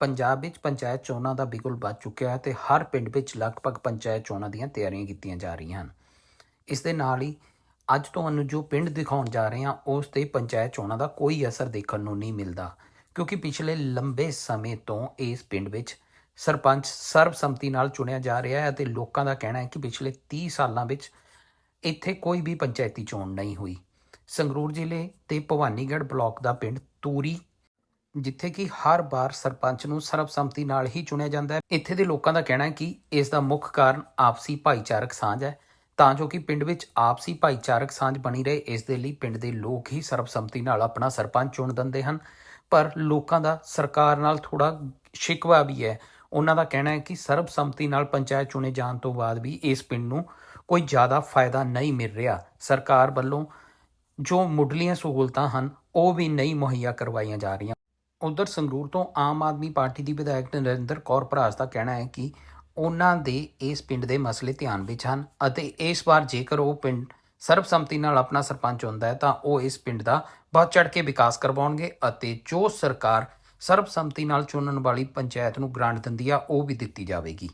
ਪੰਜਾਬ ਵਿੱਚ ਪੰਚਾਇਤ ਚੋਣਾਂ ਦਾ ਬਿਗੁਲ ਵੱਜ ਚੁੱਕਿਆ ਹੈ ਤੇ ਹਰ ਪਿੰਡ ਵਿੱਚ ਲਗਭਗ ਪੰਚਾਇਤ ਚੋਣਾਂ ਦੀਆਂ ਤਿਆਰੀਆਂ ਕੀਤੀਆਂ ਜਾ ਰਹੀਆਂ ਹਨ। ਇਸ ਦੇ ਨਾਲ ਹੀ ਅੱਜ ਤੁਹਾਨੂੰ ਜੋ ਪਿੰਡ ਦਿਖਾਉਣ ਜਾ ਰਹੇ ਹਾਂ, ਉਸ ਤੇ ਪੰਚਾਇਤ ਚੋਣਾਂ ਦਾ ਕੋਈ ਅਸਰ ਦੇਖਣ ਨੂੰ ਨਹੀਂ ਮਿਲਦਾ, ਕਿਉਂਕਿ ਪਿਛਲੇ ਲੰਬੇ ਸਮੇਂ ਤੋਂ ਇਸ ਪਿੰਡ ਵਿੱਚ ਸਰਪੰਚ ਸਰਬਸੰਮਤੀ ਨਾਲ ਚੁਣਿਆ ਜਾ ਰਿਹਾ ਹੈ ਅਤੇ ਲੋਕਾਂ ਦਾ ਕਹਿਣਾ ਹੈ ਕਿ ਪਿਛਲੇ 30 ਸਾਲਾਂ ਵਿੱਚ ਇੱਥੇ ਕੋਈ ਵੀ ਪੰਚਾਇਤੀ ਚੋਣ ਨਹੀਂ ਹੋਈ। ਸੰਗਰੂਰ ਜ਼ਿਲ੍ਹੇ ਤੇ ਭਵਾਨੀਗੜ੍ਹ ਬਲਾਕ ਦਾ ਪਿੰਡ ਤੂਰੀ ਜਿੱਥੇ ਕਿ ਹਰ ਵਾਰ ਸਰਪੰਚ ਨੂੰ ਸਰਬਸੰਮਤੀ ਨਾਲ ਹੀ ਚੁਣਿਆ ਜਾਂਦਾ ਹੈ। ਇੱਥੇ ਦੇ ਲੋਕਾਂ ਦਾ ਕਹਿਣਾ ਹੈ ਕਿ ਇਸ ਦਾ ਮੁੱਖ ਕਾਰਨ ਆਪਸੀ ਭਾਈਚਾਰਕ ਸਾਂਝ ਹੈ। ਤਾਂ ਜੋ ਕਿ ਪਿੰਡ ਵਿੱਚ ਆਪਸੀ ਭਾਈਚਾਰਕ ਸਾਂਝ ਬਣੀ ਰਹੇ, ਇਸ ਦੇ ਲਈ ਪਿੰਡ ਦੇ ਲੋਕ ਹੀ ਸਰਬਸੰਮਤੀ ਨਾਲ ਆਪਣਾ ਸਰਪੰਚ ਚੁਣ ਦਿੰਦੇ ਹਨ। ਪਰ ਲੋਕਾਂ ਦਾ ਸਰਕਾਰ ਨਾਲ ਥੋੜਾ ਸ਼ਿਕਵਾ ਵੀ ਹੈ। ਉਹਨਾਂ ਦਾ ਕਹਿਣਾ ਹੈ ਕਿ ਸਰਬਸੰਮਤੀ ਨਾਲ ਪੰਚਾਇਤ ਚੁਣੇ ਜਾਣ ਤੋਂ ਬਾਅਦ ਵੀ ਇਸ ਪਿੰਡ ਨੂੰ ਕੋਈ ਜ਼ਿਆਦਾ ਫਾਇਦਾ ਨਹੀਂ ਮਿਲ ਰਿਹਾ। ਸਰਕਾਰ ਵੱਲੋਂ ਜੋ ਮੁੱਢਲੀਆਂ ਸਹੂਲਤਾਂ ਹਨ, ਉਹ ਵੀ ਨਹੀਂ ਮੁਹੱਈਆ ਕਰਵਾਈਆਂ ਜਾ ਰਹੀਆਂ। ਉਧਰ ਸੰਗਰੂਰ ਤੋਂ ਆਮ ਆਦਮੀ ਪਾਰਟੀ ਦੀ ਵਿਧਾਇਕ ਨਰਿੰਦਰ ਕੌਰ ਭਰਾਸ ਦਾ ਕਹਿਣਾ ਹੈ ਕਿ ਉਹਨਾਂ ਦੇ ਇਸ ਪਿੰਡ ਦੇ ਮਸਲੇ ਧਿਆਨ ਵਿੱਚ ਹਨ ਅਤੇ ਇਸ ਵਾਰ ਜੇਕਰ ਉਹ ਪਿੰਡ ਸਰਬਸੰਮਤੀ ਨਾਲ ਆਪਣਾ ਸਰਪੰਚ ਹੁੰਦਾ ਹੈ ਤਾਂ ਉਹ ਇਸ ਪਿੰਡ ਦਾ ਬਹੁਤ ਚੜ ਕੇ ਵਿਕਾਸ ਕਰਵਾਉਣਗੇ ਅਤੇ ਜੋ ਸਰਕਾਰ ਸਰਬਸੰਮਤੀ ਨਾਲ ਚੁਣਨ ਵਾਲੀ ਪੰਚਾਇਤ ਨੂੰ ਗ੍ਰਾਂਟ ਦਿੰਦੀ ਆ, ਉਹ ਵੀ ਦਿੱਤੀ ਜਾਵੇਗੀ।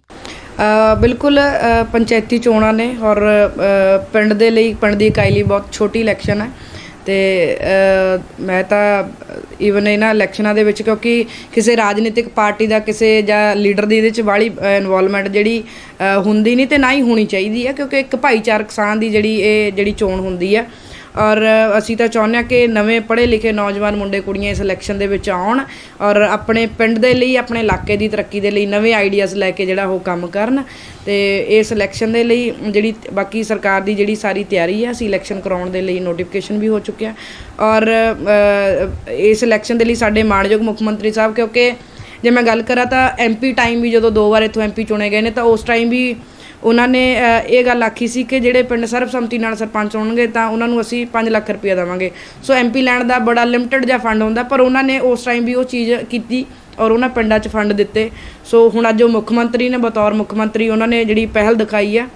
ਬਿਲਕੁਲ ਪੰਚਾਇਤੀ ਚੋਣਾਂ ਨੇ ਔਰ ਪਿੰਡ ਦੇ ਲਈ, ਪਿੰਡ ਦੀ ਇਕਾਈ ਲਈ ਬਹੁਤ ਛੋਟੀ ਇਲੈਕਸ਼ਨ ਹੈ ਤੇ ਮੈਂ ਤਾਂ ਈਵਨ ਇਹਨਾਂ ਇਲੈਕਸ਼ਨਾਂ ਦੇ ਵਿੱਚ ਕਿਉਂਕਿ ਕਿਸੇ ਰਾਜਨੀਤਿਕ ਪਾਰਟੀ ਦਾ ਕਿਸੇ ਜਾਂ ਲੀਡਰ ਦੀ ਇਹਦੇ ਚ ਵਾਲੀ ਇਨਵੋਲਵਮੈਂਟ ਜਿਹੜੀ ਹੁੰਦੀ ਨਹੀਂ ਤੇ ਨਾ ਹੀ ਹੋਣੀ ਚਾਹੀਦੀ ਹੈ ਕਿਉਂਕਿ ਇੱਕ ਭਾਈਚਾਰਕ ਸਾਂਝ ਦੀ ਜਿਹੜੀ ਇਹ ਜਿਹੜੀ ਚੋਣ ਹੁੰਦੀ ਹੈ ਔਰ ਅਸੀਂ ਤਾਂ ਚਾਹੁੰਦੇ ਹਾਂ ਕਿ ਨਵੇਂ ਪੜ੍ਹੇ ਲਿਖੇ ਨੌਜਵਾਨ ਮੁੰਡੇ ਕੁੜੀਆਂ ਇਸ ਇਲੈਕਸ਼ਨ ਦੇ ਵਿੱਚ ਆਉਣ ਔਰ ਆਪਣੇ ਪਿੰਡ ਦੇ ਲਈ ਆਪਣੇ ਇਲਾਕੇ ਦੀ ਤਰੱਕੀ ਦੇ ਲਈ ਨਵੇਂ ਆਈਡੀਆਜ਼ ਲੈ ਕੇ ਜਿਹੜਾ ਉਹ ਕੰਮ ਕਰਨ ਤੇ ਇਸ ਇਲੈਕਸ਼ਨ ਦੇ ਲਈ ਜਿਹੜੀ ਬਾਕੀ ਸਰਕਾਰ ਦੀ ਜਿਹੜੀ ਸਾਰੀ ਤਿਆਰੀ ਹੈ ਅਸੀਂ ਇਲੈਕਸ਼ਨ ਕਰਾਉਣ ਦੇ ਲਈ ਨੋਟੀਫਿਕੇਸ਼ਨ ਵੀ ਹੋ ਚੁੱਕਿਆ। ਔਰ ਅ, ਇਸ ਇਲੈਕਸ਼ਨ ਦੇ ਲਈ ਸਾਡੇ ਮਾਣਯੋਗ ਮੁੱਖ ਮੰਤਰੀ ਸਾਹਿਬ ਕਿਉਂਕਿ ਜੇ ਮੈਂ ਗੱਲ ਕਰਾਂ ਤਾਂ ਐਮਪੀ ਟਾਈਮ ਵੀ ਜਦੋਂ ਦੋ ਵਾਰ ਇੱਥੋਂ ਐਮਪੀ ਚੁਣੇ ਗਏ ਨੇ ਤਾਂ ਉਸ ਟਾਈਮ ਵੀ ਉਹਨਾਂ ਨੇ ਇਹ ਗੱਲ ਆਖੀ ਸੀ ਕਿ ਜਿਹੜੇ ਪਿੰਡ ਸਰਬਸੰਮਤੀ ਨਾਲ ਸਰਪੰਚ ਹੋਣਗੇ ਤਾਂ ਉਹਨਾਂ ਨੂੰ ਅਸੀਂ 5 ਲੱਖ ਰੁਪਏ ਦੇਵਾਂਗੇ। ਸੋ ਐਮਪੀ ਲੈਣ ਦਾ ਬੜਾ ਲਿਮਟਿਡ ਜਿਹਾ ਫੰਡ ਹੁੰਦਾ, ਪਰ ਉਹਨਾਂ ਨੇ ਉਸ ਟਾਈਮ ਵੀ ਉਹ ਚੀਜ਼ ਕੀਤੀ ਔਰ ਉਹਨਾਂ ਪਿੰਡਾਂ 'ਚ ਫੰਡ ਦਿੱਤੇ। ਸੋ ਹੁਣ ਅੱਜ ਉਹ ਮੁੱਖ ਮੰਤਰੀ ਨੇ, ਬਤੌਰ ਮੁੱਖ ਮੰਤਰੀ ਉਹਨਾਂ ਨੇ ਜਿਹੜੀ ਪਹਿਲ ਦਿਖਾਈ ਹੈ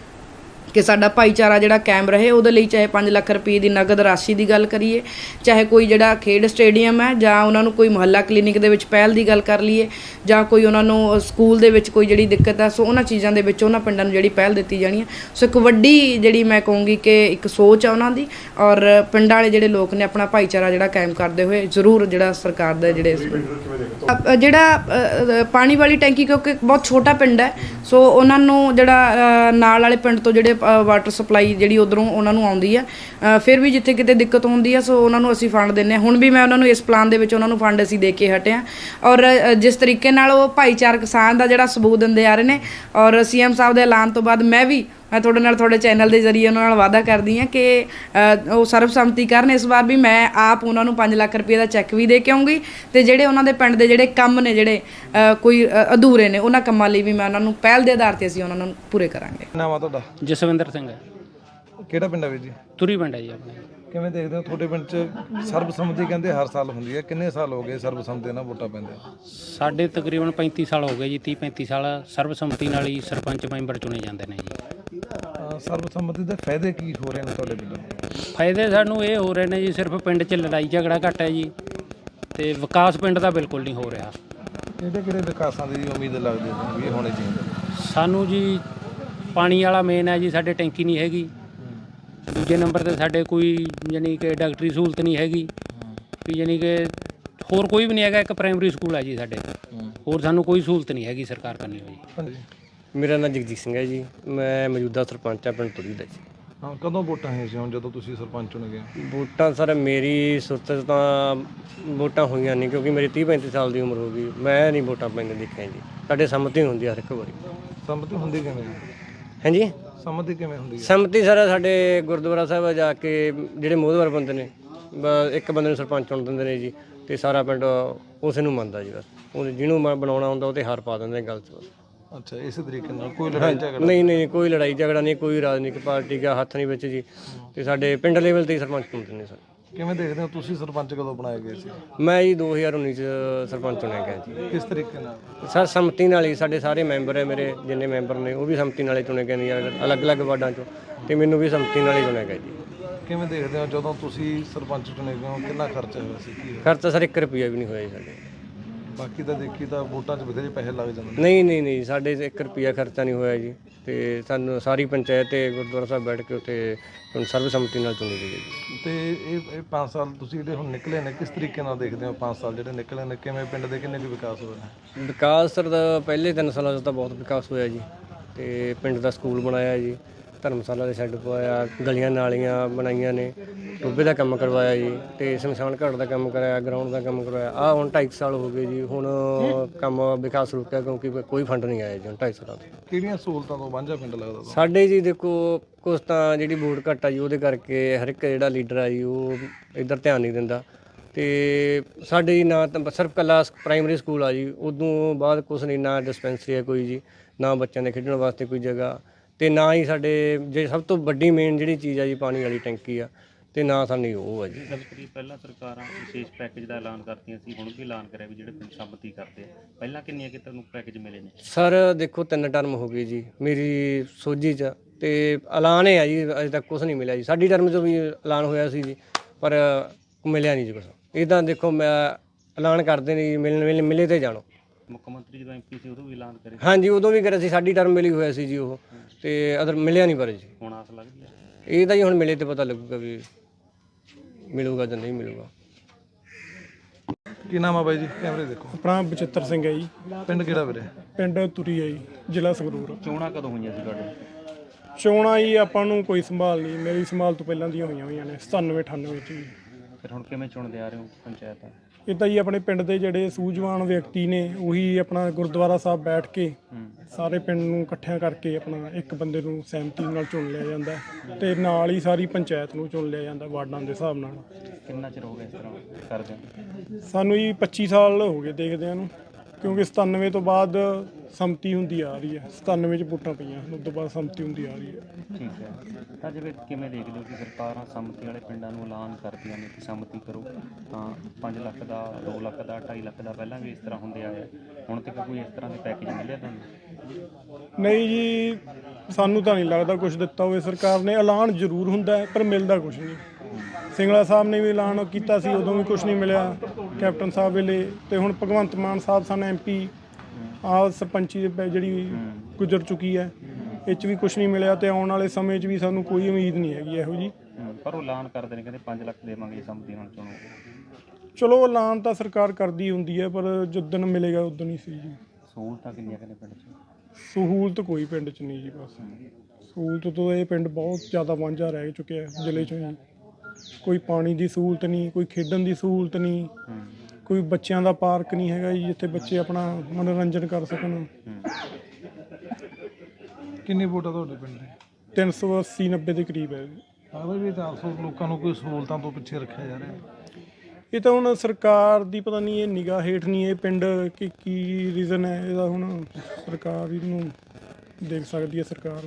ਕਿ ਸਾਡਾ ਭਾਈਚਾਰਾ ਜਿਹੜਾ ਕਾਇਮ ਰਹੇ, ਉਹਦੇ ਲਈ ਚਾਹੇ 5 ਲੱਖ ਰੁਪਏ ਦੀ ਨਗਦ ਰਾਸ਼ੀ ਦੀ ਗੱਲ ਕਰੀਏ, ਚਾਹੇ ਕੋਈ ਜਿਹੜਾ ਖੇਡ ਸਟੇਡੀਅਮ ਹੈ, ਜਾਂ ਉਹਨਾਂ ਨੂੰ ਕੋਈ ਮੁਹੱਲਾ ਕਲੀਨਿਕ ਦੇ ਵਿੱਚ ਪਹਿਲ ਦੀ ਗੱਲ ਕਰ ਲਈਏ, ਜਾਂ ਕੋਈ ਉਹਨਾਂ ਨੂੰ ਸਕੂਲ ਦੇ ਵਿੱਚ ਕੋਈ ਜਿਹੜੀ ਦਿੱਕਤ ਹੈ, ਸੋ ਉਹਨਾਂ ਚੀਜ਼ਾਂ ਦੇ ਵਿੱਚ ਉਹਨਾਂ ਪਿੰਡਾਂ ਨੂੰ ਜਿਹੜੀ ਪਹਿਲ ਦਿੱਤੀ ਜਾਣੀ ਹੈ। ਸੋ ਇੱਕ ਵੱਡੀ ਜਿਹੜੀ ਮੈਂ ਕਹੂੰਗੀ ਕਿ ਇੱਕ ਸੋਚ ਆ ਉਹਨਾਂ ਦੀ, ਔਰ ਪਿੰਡਾਂ ਵਾਲੇ ਜਿਹੜੇ ਲੋਕ ਨੇ, ਆਪਣਾ ਭਾਈਚਾਰਾ ਜਿਹੜਾ ਕਾਇਮ ਕਰਦੇ ਹੋਏ ਜ਼ਰੂਰ ਜਿਹੜਾ ਸਰਕਾਰ ਦਾ ਜਿਹੜੇ ਅ- ਜਿਹੜਾ ਅ, ਅ, ਪਾਣੀ ਵਾਲੀ ਟੈਂਕੀ ਕਿਉਂਕਿ ਬਹੁਤ ਛੋਟਾ ਪਿੰਡ ਹੈ ਸੋ ਉਹਨਾਂ ਨੂੰ ਜਿਹੜਾ ਅ, ਨਾਲ ਵਾਲੇ ਪਿੰਡ ਤੋਂ ਜਿਹੜੇ ਵਾਟਰ ਸਪਲਾਈ ਜਿਹੜੀ ਉਧਰੋਂ ਉਹਨਾਂ ਨੂੰ ਆਉਂਦੀ ਹੈ। ਅ, ਫਿਰ ਵੀ ਜਿੱਥੇ ਕਿਤੇ ਦਿੱਕਤ ਹੁੰਦੀ ਹੈ ਸੋ ਉਹਨਾਂ ਨੂੰ ਅਸੀਂ ਫੰਡ ਦਿੰਨੇ ਹਾਂ। ਹੁਣ ਵੀ ਮੈਂ ਉਹਨਾਂ ਨੂੰ ਇਸ ਪਲਾਨ ਦੇ ਵਿੱਚ ਉਹਨਾਂ ਨੂੰ ਫੰਡ ਅਸੀਂ ਦੇ ਕੇ ਹਟੇ ਹਾਂ। ਔਰ ਅ, ਜਿਸ ਤਰੀਕੇ ਨਾਲ ਉਹ ਭਾਈਚਾਰਕ ਸਾਂਝ ਦਾ ਜਿਹੜਾ ਸਬੂਤ ਦਿੰਦੇ ਆ ਰਹੇ ਨੇ ਔਰ ਸੀਐਮ ਸਾਹਿਬ ਦੇ ਐਲਾਨ ਤੋਂ ਬਾਅਦ ਮੈਂ ਵੀ ਮੈਂ ਤੁਹਾਡੇ ਨਾਲ ਤੁਹਾਡੇ ਚੈਨਲ ਦੇ ਜ਼ਰੀਏ ਉਹਨਾਂ ਨਾਲ ਵਾਅਦਾ ਕਰਦੀ ਹਾਂ ਕਿ ਉਹ ਸਰਬਸੰਮਤੀ ਕਰਨ। ਇਸ ਵਾਰ ਵੀ ਮੈਂ ਆਪ ਉਹਨਾਂ ਨੂੰ 5 ਲੱਖ ਰੁਪਏ ਦਾ ਚੈੱਕ ਵੀ ਦੇ ਕੇ ਆਉਂਗੀ ਤੇ ਜਿਹੜੇ ਉਹਨਾਂ ਦੇ ਪਿੰਡ ਦੇ ਜਿਹੜੇ ਕੰਮ ਨੇ ਜਿਹੜੇ ਕੋਈ ਅਧੂਰੇ ਨੇ ਉਹਨਾਂ ਕੰਮਾਂ ਲਈ ਵੀ ਮੈਂ ਉਹਨਾਂ ਨੂੰ ਪਹਿਲ ਦੇ ਆਧਾਰ ਤੇ ਅਸੀਂ ਉਹਨਾਂ ਨੂੰ ਪੂਰੇ ਕਰਾਂਗੇ। ਨਾਮ ਆ ਤੁਹਾਡਾ? ਜਸਵਿੰਦਰ ਸਿੰਘ ਹੈ। ਕਿਹੜਾ ਪਿੰਡ ਹੈ ਵੀਰ ਜੀ? ਤੁਰੀ ਪਿੰਡ ਹੈ ਜੀ ਆਪਣੇ। ਕਿਵੇਂ ਦੇਖਦੇ ਹੋ? ਤੁਹਾਡੇ ਪਿੰਡ 'ਚ ਸਰਬਸੰਮਤੀ ਕਹਿੰਦੇ ਹਰ ਸਾਲ ਹੁੰਦੀ ਹੈ। ਕਿੰਨੇ ਸਾਲ ਹੋ ਗਏ ਸਰਬਸੰਮਤੀ ਨਾਲ ਵੋਟਾਂ ਪੈਂਦੇ ਸਾਡੇ ਤਕਰੀਬਨ 35 ਸਾਲ ਹੋ ਗਏ ਜੀ। 30 35 ਸਾਲ ਸਰਬਸੰਮਤੀ ਨਾਲ ਹੀ ਸਰਪੰਚ ਮੈਂਬਰ ਚੁਣੇ ਜਾਂਦੇ ਨੇ ਜੀ। ਸਰਬਸੰਮਤੀ ਦੇ ਫਾਇਦੇ ਕੀ ਹੋ ਰਹੇ ਨੇ ਤੁਹਾਡੇ ਪਿੰਡ ਫਾਇਦੇ ਸਾਨੂੰ ਇਹ ਹੋ ਰਹੇ ਨੇ ਜੀ ਸਿਰਫ ਪਿੰਡ 'ਚ ਲੜਾਈ ਝਗੜਾ ਘੱਟ ਹੈ ਜੀ ਤੇ ਵਿਕਾਸ ਪਿੰਡ ਦਾ ਬਿਲਕੁਲ ਨਹੀਂ ਹੋ ਰਿਹਾ। ਕਿਹੜੇ ਕਿਹੜੇ ਵਿਕਾਸਾਂ ਦੀ ਉਮੀਦ ਲੱਗਦੀ ਹੈ ਵੀ ਹੋਣੇ ਚਾਹੀਦੇ? ਸਾਨੂੰ ਜੀ ਪਾਣੀ ਵਾਲਾ ਮੇਨ ਹੈ ਜੀ ਸਾਡੇ ਟੈਂਕੀ ਨਹੀਂ ਹੈਗੀ। ਦੂਜੇ ਨੰਬਰ ਤੇ ਸਾਡੇ ਕੋਈ ਯਾਨੀ ਕਿ ਡਾਕਟਰੀ ਸਹੂਲਤ ਨਹੀਂ ਹੈਗੀ। ਵੀ ਯਾਨੀ ਕਿ ਹੋਰ ਕੋਈ ਵੀ ਨਹੀਂ ਹੈਗਾ ਇੱਕ ਪ੍ਰਾਇਮਰੀ ਸਕੂਲ ਹੈ ਜੀ ਸਾਡੇ। ਹੋਰ ਸਾਨੂੰ ਕੋਈ ਸਹੂਲਤ ਨਹੀਂ ਹੈਗੀ ਸਰਕਾਰ ਕਰਨੀ ਹੋਈ। ਮੇਰਾ ਨਾਮ ਜਗਜੀਤ ਸਿੰਘ ਹੈ ਜੀ। ਮੈਂ ਮੌਜੂਦਾ ਸਰਪੰਚ ਆ ਪਿੰਡ ਤੁਰੀ ਦਾ ਜੀ। ਹਾਂ ਕਦੋਂ ਵੋਟਾਂ ਹੋਈਆਂ ਸੀ? ਹੁਣ ਜਦੋਂ ਤੁਸੀਂ ਸਰਪੰਚ ਚੁਣ ਗਏ? ਵੋਟਾਂ ਸਰ ਮੇਰੀ ਸੁਰਤ 'ਚ ਤਾਂ ਵੋਟਾਂ ਹੋਈਆਂ ਨਹੀਂ ਕਿਉਂਕਿ ਮੇਰੀ 30 35 ਸਾਲ ਦੀ ਉਮਰ ਹੋ ਗਈ। ਮੈਂ ਨਹੀਂ ਵੋਟਾਂ ਪੈਂਦੇ ਦੇਖਿਆ ਜੀ। ਸਾਡੇ ਸੰਮਤੀ ਹੁੰਦੀ ਆ ਹਰ ਇੱਕ ਵਾਰੀ। ਸੰਮਤੀ ਹੁੰਦੀ ਕਿਵੇਂ ਹਾਂਜੀ ਸੰਮਤੀ ਕਿਵੇਂ ਹੁੰਦੀ ਹੈ? ਸੰਮਤੀ ਸਰ ਸਾਡੇ ਗੁਰਦੁਆਰਾ ਸਾਹਿਬ ਜਾ ਕੇ ਜਿਹੜੇ ਮੋਹਦਵਾਰ ਬੰਦੇ ਨੇ ਬ- ਇੱਕ ਬੰਦੇ ਨੂੰ ਸਰਪੰਚ ਚੁਣ ਦਿੰਦੇ ਨੇ ਜੀ ਤੇ ਸਾਰਾ ਪਿੰਡ ਉਸੇ ਨੂੰ ਮੰਨਦਾ ਜੀ ਬਸ। ਉਹ ਜਿਹਨੂੰ ਮ- ਬਣਾਉਣਾ ਹੁੰਦਾ ਉਹ ਤੇ ਹਾਰ ਪਾ ਦਿੰਦੇ ਨੇ ਗੱਲ 'ਚ ਬਸ। ਅੱਛਾ ਇਸੇ ਤਰੀਕੇ ਨਾਲ ਕੋਈ ਲੜਾਈ ਝਗੜਾ ਨਹੀਂ ਨਹੀਂ ਕੋਈ ਲੜਾਈ ਝਗੜਾ ਨਹੀਂ ਕੋਈ ਰਾਜਨੀਤਿਕ ਪਾਰਟੀ ਦਾ ਹੱਥ ਨਹੀਂ ਵਿੱਚ ਜੀ। ਤੇ ਸਾਡੇ ਪਿੰਡ ਲੈਵਲ ਤੇ ਹੀ ਸਰਪੰਚ ਚੁਣਦੇ ਨੇ ਸਰ। ਕਿਵੇਂ ਦੇਖਦੇ ਹੋ ਤੁਸੀਂ ਸਰਪੰਚ ਕਦੋਂ ਬਣਾਏ ਗਏ ਸੀ? ਮੈਂ ਜੀ 2019 ਚ ਸਰਪੰਚ ਚੁਣਿਆ ਗਿਆ ਜੀ। ਕਿਸ ਤਰੀਕੇ ਨਾਲ? ਸਰ ਸੰਮਤੀ ਨਾਲ ਹੀ ਸਾਡੇ ਸਾਰੇ ਮੈਂਬਰ ਹੈ ਮੇਰੇ ਜਿੰਨੇ ਮੈਂਬਰ ਨੇ ਉਹ ਵੀ ਸੰਮਤੀ ਨਾਲ ਹੀ ਚੁਣੇ ਗਏ ਨੇ ਅਲੱਗ-ਅਲੱਗ ਵਾਰਡਾਂ ਚੋਂ। ਤੇ ਮੈਨੂੰ ਵੀ ਸੰਮਤੀ ਨਾਲ ਹੀ ਚੁਣਿਆ ਗਿਆ ਜੀ। ਕਿਵੇਂ ਦੇਖਦੇ ਹੋ ਜਦੋਂ ਤੁਸੀਂ ਸਰਪੰਚ ਚੁਣੇ ਗਏ ਹੋ ਕਿੰਨਾ ਖਰਚਾ ਹੋਇਆ ਸੀ? ਕੀ? ਖਰਚਾ ਸਰ 1 ਰੁਪਿਆ ਵੀ ਨਹੀਂ ਹੋਇਆ ਜੀ ਸਾਡੇ। ਬਾਕੀ ਤਾਂ ਦੇਖੀ ਤਾਂ ਵੋਟਾਂ 'ਚ ਬਥੇਰੇ ਪੈਸੇ ਲੱਗ ਜਾਂਦੇ ਨੇ। ਨਹੀਂ ਨਹੀਂ ਨਹੀਂ ਸਾਡੇ 1 ਰੁਪਿਆ ਖਰਚਾ ਨਹੀਂ ਹੋਇਆ ਜੀ। ਤੇ ਸਾਨੂੰ ਸਾਰੀ ਪੰਚਾਇਤ ਤੇ ਗੁਰਦੁਆਰਾ ਸਾਹਿਬ ਬੈਠ ਕੇ ਉੱਥੇ ਹੁਣ ਸਰਬਸੰਮਤੀ ਨਾਲ ਚੁਣੀ ਗਈ ਜੀ। ਤੇ ਇਹ ਇਹ 5 ਸਾਲ ਤੁਸੀਂ ਜਿਹੜੇ ਹੁਣ ਨਿਕਲੇ ਨੇ ਕਿਸ ਤਰੀਕੇ ਨਾਲ ਦੇਖਦੇ ਹੋ 5 ਸਾਲ ਜਿਹੜੇ ਨਿਕਲੇ ਨੇ? ਕਿਵੇਂ ਪਿੰਡ ਦੇ ਕਿੰਨੇ ਕੁ ਵਿਕਾਸ ਨੇ? ਵਿਕਾਸ ਸਰ ਦਾ ਪਹਿਲੇ 3 ਸਾਲਾਂ 'ਚ ਤਾਂ ਬਹੁਤ ਵਿਕਾਸ ਹੋਇਆ ਜੀ। ਤੇ ਪਿੰਡ ਦਾ ਸਕੂਲ ਬਣਾਇਆ ਜੀ। ਧਰਮਸ਼ਾਲਾ ਦੇ ਸ਼ੈੱਡ ਪਵਾਇਆ ਗਲੀਆਂ ਨਾਲੀਆਂ ਬਣਾਈਆਂ ਨੇ ਟੋਬੇ ਦਾ ਕੰਮ ਕਰਵਾਇਆ ਜੀ ਤੇ ਸ਼ਮਸ਼ਾਨ ਘਾਟ ਦਾ ਕੰਮ ਕਰਾਇਆ ਗਰਾਊਂਡ ਦਾ ਕੰਮ ਕਰਵਾਇਆ ਆ ਹੁਣ 2.5 ਸਾਲ ਹੋ ਗਏ ਜੀ ਹੁਣ ਕੰਮ ਵਿਕਾਸ ਰੁਕਿਆ ਕਿਉਂਕਿ ਕੋਈ ਫੰਡ ਨਹੀਂ ਆਇਆ ਜੀ ਹੁਣ 2.5 ਸਾਲਾਂ ਤੋਂ। ਕਿਹੜੀਆਂ ਸਹੂਲਤਾਂ ਤੋਂ ਵਾਂਝਾ ਪਿੰਡ ਲੱਗਦਾ ਤੁਹਾਨੂੰ? ਸਾਡੇ ਜੀ ਦੇਖੋ ਕੁਛ ਤਾਂ ਜਿਹੜੀ ਵੋਟ ਘੱਟ ਆ ਜੀ ਉਹਦੇ ਕਰਕੇ ਹਰ ਇੱਕ ਜਿਹੜਾ ਲੀਡਰ ਆ ਜੀ ਉਹ ਇੱਧਰ ਧਿਆਨ ਨਹੀਂ ਦਿੰਦਾ। ਤੇ ਸਾਡੇ ਜੀ ਨਾ ਤਾਂ ਸਿਰਫ ਕੱਲਾ ਪ੍ਰਾਇਮਰੀ ਸਕੂਲ ਆ ਜੀ ਉਦੋਂ ਬਾਅਦ ਕੁਛ ਨਹੀਂ ਨਾ ਡਿਸਪੈਂਸਰੀ ਹੈ ਕੋਈ ਜੀ ਨਾ ਬੱਚਿਆਂ ਦੇ ਖੇਡਣ ਵਾਸਤੇ ਕੋਈ ਜਗ੍ਹਾ। ਤੇ ਨਾ ਹੀ ਸਾਡੇ ਜੇ ਸਭ ਤੋਂ ਵੱਡੀ ਮੇਨ ਜਿਹੜੀ ਚੀਜ਼ ਆ ਜੀ ਪਾਣੀ ਵਾਲੀ ਟੈਂਕੀ ਆ ਤੇ ਨਾ ਸਾਨੂੰ ਉਹ ਆ ਜੀ। ਕਰੀਏ ਪਹਿਲਾਂ ਸਰਕਾਰਾਂ ਵਿਸ਼ੇਸ਼ ਪੈਕੇਜ ਦਾ ਐਲਾਨ ਕਰਤੀਆਂ ਸੀ ਹੁਣ ਵੀ ਐਲਾਨ ਕਰਿਆ ਵੀ ਜਿਹੜੇ ਪਿੰਡ ਸੰਮਤੀ ਕਰਦੇ ਆ। ਪਹਿਲਾਂ ਕਿੰਨੀਆਂ ਕਿ ਤੁਹਾਨੂੰ ਪੈਕੇਜ ਮਿਲੇ ਨੇ? ਸਰ ਦੇਖੋ ਤਿੰਨ ਟਰਮ ਹੋ ਗਈ ਜੀ ਮੇਰੀ ਸੋਝੀ ਚ ਤੇ ਐਲਾਨ ਹੈ ਜੀ ਅਜੇ ਤੱਕ ਕੁਝ ਨਹੀਂ ਮਿਲਿਆ ਜੀ। ਸਾਡੀ ਟਰਮ 'ਚ ਵੀ ਐਲਾਨ ਹੋਇਆ ਸੀ ਜੀ ਪਰ ਮਿਲਿਆ ਨਹੀਂ ਜੀ ਕੁਝ ਇਦਾਂ ਦੇਖੋ ਮੈਂ ਐਲਾਨ ਕਰਦੇ ਨੇ ਜੀ ਮਿਲਣ ਮਿਲ ਮਿਲੇ ਤੇ ਜਾਣੋ। ਮੁੱਖ ਮੰਤਰੀ ਜਦੋਂ ਐਮਪੀ ਸੀ ਉਦੋਂ ਵੀ ਐਲਾਨ ਕਰੇ। ਹਾਂਜੀ ਉਦੋਂ ਵੀ ਕਰਿਆ ਸੀ ਸਾਡੀ ਟਰਮ ਮਿਲੀ ਹੋਇਆ ਸੀ ਜੀ ਉਹ। ਤੇ ਅਦਰ ਮਿਲਿਆ ਨਹੀਂ ਪਰ ਜੀ। ਹੁਣ ਆਸ ਲੱਗਦੀ ਹੈ। ਇਹ ਤਾਂ ਜੀ ਹੁਣ ਮਿਲੇ ਤੇ ਪਤਾ ਲੱਗੂਗਾ ਵੀ ਮਿਲੂਗਾ ਜਾਂ ਨਹੀਂ ਮਿਲੂਗਾ। ਕੀ ਨਾਮ ਆ ਬਾਈ ਜੀ? ਕੈਮਰੇ ਦੇਖੋ। ਆਪਣਾ ਬਚਿੱਤਰ ਸਿੰਘ ਹੈ ਜੀ। ਪਿੰਡ ਕਿਹੜਾ ਵੀਰੇ? ਪਿੰਡ ਤੁਰੀ ਹੈ ਜੀ ਜ਼ਿਲ੍ਹਾ ਸੰਗਰੂਰ। ਚੋਣਾਂ ਕਦੋਂ ਹੋਈਆਂ ਸੀ ਤੁਹਾਡੇ? ਚੋਣਾਂ ਜੀ ਆਪਾਂ ਨੂੰ ਕੋਈ ਸੰਭਾਲ ਨਹੀਂ ਮੇਰੀ ਸੰਭਾਲ ਤੋਂ ਪਹਿਲਾਂ ਦੀਆਂ ਹੋਈਆਂ ਹੋਈਆਂ ਨੇ 97 98 ਚ ਜੀ। ਫਿਰ ਹੁਣ ਕਿਵੇਂ ਚੁਣਦੇ ਆ ਰਹੇ ਹੋ ਪੰਚਾਇਤਾਂ? ਤਾਂ ਜੀ ਆਪਣੇ ਪਿੰਡ ਦੇ ਜਿਹੜੇ ਸੂਝਵਾਨ ਵਿਅਕਤੀ ਨੇ ਉਹੀ ਆਪਣਾ ਗੁਰਦੁਆਰਾ ਸਾਹਿਬ ਬੈਠ ਕੇ ਸਾਰੇ ਪਿੰਡ ਨੂੰ ਇਕੱਠਿਆਂ ਕਰਕੇ ਆਪਣਾ ਇੱਕ ਬੰਦੇ ਨੂੰ ਸਹਿਮਤੀ ਨਾਲ ਚੁਣ ਲਿਆ ਜਾਂਦਾ ਹੈ ਤੇ ਨਾਲ ਹੀ ਸਾਰੀ ਪੰਚਾਇਤ ਨੂੰ ਚੁਣ ਲਿਆ ਜਾਂਦਾ ਵਾਰਡਾਂ ਦੇ ਹਿਸਾਬ ਨਾਲ। ਕਿੰਨਾ ਚਿਰ ਹੋ ਗਿਆ ਇਸ ਤਰ੍ਹਾਂ ਕਰਦੇ ਹੋ? ਸਾਨੂੰ ਜੀ 25 ਸਾਲ ਹੋ ਗਏ ਦੇਖਦਿਆਂ ਨੂੰ। ਕਿਉਂਕਿ 97 ਤੋਂ ਬਾਅਦ ਸੰਮਤੀ ਹੁੰਦੀ ਆ ਰਹੀ ਹੈ। 97 ਚ ਵੋਟਾਂ ਪਈਆਂ ਉਸ ਤੋਂ ਬਾਅਦ ਸੰਮਤੀ ਹੁੰਦੀ ਆ ਰਹੀ ਹੈ। ਠੀਕ ਹੈ। ਤਾਂ ਜਿਵੇਂ ਕਿਵੇਂ ਦੇਖਦੇ ਹੋ ਕਿ ਸਰਕਾਰਾਂ ਸੰਮਤੀ ਵਾਲੇ ਪਿੰਡਾਂ ਨੂੰ ਐਲਾਨ ਕਰਦੀਆਂ ਨੇ ਕਿ ਸੰਮਤੀ ਕਰੋ? ਤਾਂ 5 ਲੱਖ ਦਾ 2 ਲੱਖ ਦਾ 2.5 ਲੱਖ ਦਾ ਪਹਿਲਾਂ ਵੀ ਇਸ ਤਰ੍ਹਾਂ ਹੁੰਦੇ ਆਏ ਹੁਣ ਤੱਕ ਕੋਈ ਇਸ ਤਰ੍ਹਾਂ ਦੇ ਪੈਕੇਜ ਮਿਲਿਆ ਤੁਹਾਨੂੰ? ਨਹੀਂ ਜੀ ਸਾਨੂੰ ਤਾਂ ਨਹੀਂ ਲੱਗਦਾ ਕੁਝ ਦਿੱਤਾ ਹੋਵੇ। ਸਰਕਾਰ ਨੇ ਐਲਾਨ ਜ਼ਰੂਰ ਹੁੰਦਾ ਹੈ ਪਰ ਮਿਲਦਾ ਕੁਝ ਨਹੀਂ। ਸਿੰਗਲਾ ਸਾਹਿਬ ਨੇ ਵੀ ਐਲਾਨ ਕੀਤਾ ਸੀ ਉਦੋਂ ਵੀ ਕੁਝ ਨਹੀਂ ਮਿਲਿਆ। ਕੈਪਟਨ ਸਾਹਿਬ ਵੇਲੇ ਤੇ ਹੁਣ ਭਗਵੰਤ ਮਾਨ ਸਾਹਿਬ ਸਨ ਐਮਪੀ ਆ ਸਰਪੰਚੀ ਜਿਹੜੀ ਗੁਜ਼ਰ ਚੁੱਕੀ ਹੈ। ਇਹ 'ਚ ਵੀ ਕੁਝ ਨਹੀਂ ਮਿਲਿਆ ਤੇ ਆਉਣ ਵਾਲੇ ਸਮੇਂ 'ਚ ਵੀ ਸਾਨੂੰ ਕੋਈ ਉਮੀਦ ਨਹੀਂ ਹੈਗੀ ਇਹੋ ਜੀ। ਪਰ ਉਹ ਐਲਾਨ ਕਰਦੇ ਨੇ ਕਹਿੰਦੇ 5 ਲੱਖ ਦੇਵਾਂਗੇ ਸੰਮਤੀ ਹੁਣ ਚੁਣੋ ਚਲੋ ਐਲਾਨ ਤਾਂ ਸਰਕਾਰ ਕਰਦੀ ਹੁੰਦੀ ਹੈ ਪਰ ਜਿੱਦਣ ਮਿਲੇਗਾ ਉਦੋਂ ਹੀ ਸੀ ਜੀ। ਸਹੂਲਤਾਂ ਕਿੰਨੀਆਂ ਕਿੰਨੇ ਪਿੰਡ 'ਚ? ਸਹੂਲਤ ਕੋਈ ਪਿੰਡ 'ਚ ਨਹੀਂ ਜੀ ਬਸ। ਸਹੂਲਤ ਤੋਂ ਇਹ ਪਿੰਡ ਬਹੁਤ ਜ਼ਿਆਦਾ ਵਾਂਝਾ ਰਹਿ ਚੁੱਕਿਆ ਹੈ ਜ਼ਿਲ੍ਹੇ 'ਚੋਂ ਹੀ ਕੋਈ ਪਾਣੀ ਦੀ ਸਹੂਲਤ ਨਹੀਂ ਕੋਈ ਖੇਡਣ ਦੀ ਸਹੂਲਤ ਨਹੀਂ ਕੋਈ ਬੱਚਿਆਂ ਦਾ ਪਾਰਕ ਨਹੀਂ ਹੈਗਾ ਜੀ ਜਿੱਥੇ ਬੱਚੇ ਆਪਣਾ ਮਨੋਰੰਜਨ ਕਰ ਸਕਣ। ਕਿੰਨੀ ਵੋਟਾਂ ਤੁਹਾਡੇ ਪਿੰਡ ਦੇ? 380 90 ਦੇ ਕਰੀਬ ਹੈ ਜੀ। ਲੱਗਦਾ ਵੀ 400 ਲੋਕਾਂ ਨੂੰ ਕੋਈ ਸਹੂਲਤਾਂ ਤੋਂ ਪਿੱਛੇ ਰੱਖਿਆ ਜਾ ਰਿਹਾ। ਇਹ ਤਾਂ ਹੁਣ ਸਰਕਾਰ ਦੀ ਪਤਾ ਨਹੀਂ ਇਹ ਨਿਗਾਹ ਹੇਠ ਨਹੀਂ ਇਹ ਪਿੰਡ ਕੀ ਕੀ ਰੀਜ਼ਨ ਹੈ ਇਹਦਾ ਹੁਣ ਸਰਕਾਰ ਇਹਨੂੰ ਦੇਖ ਸਕਦੀ ਹੈ ਸਰਕਾਰ।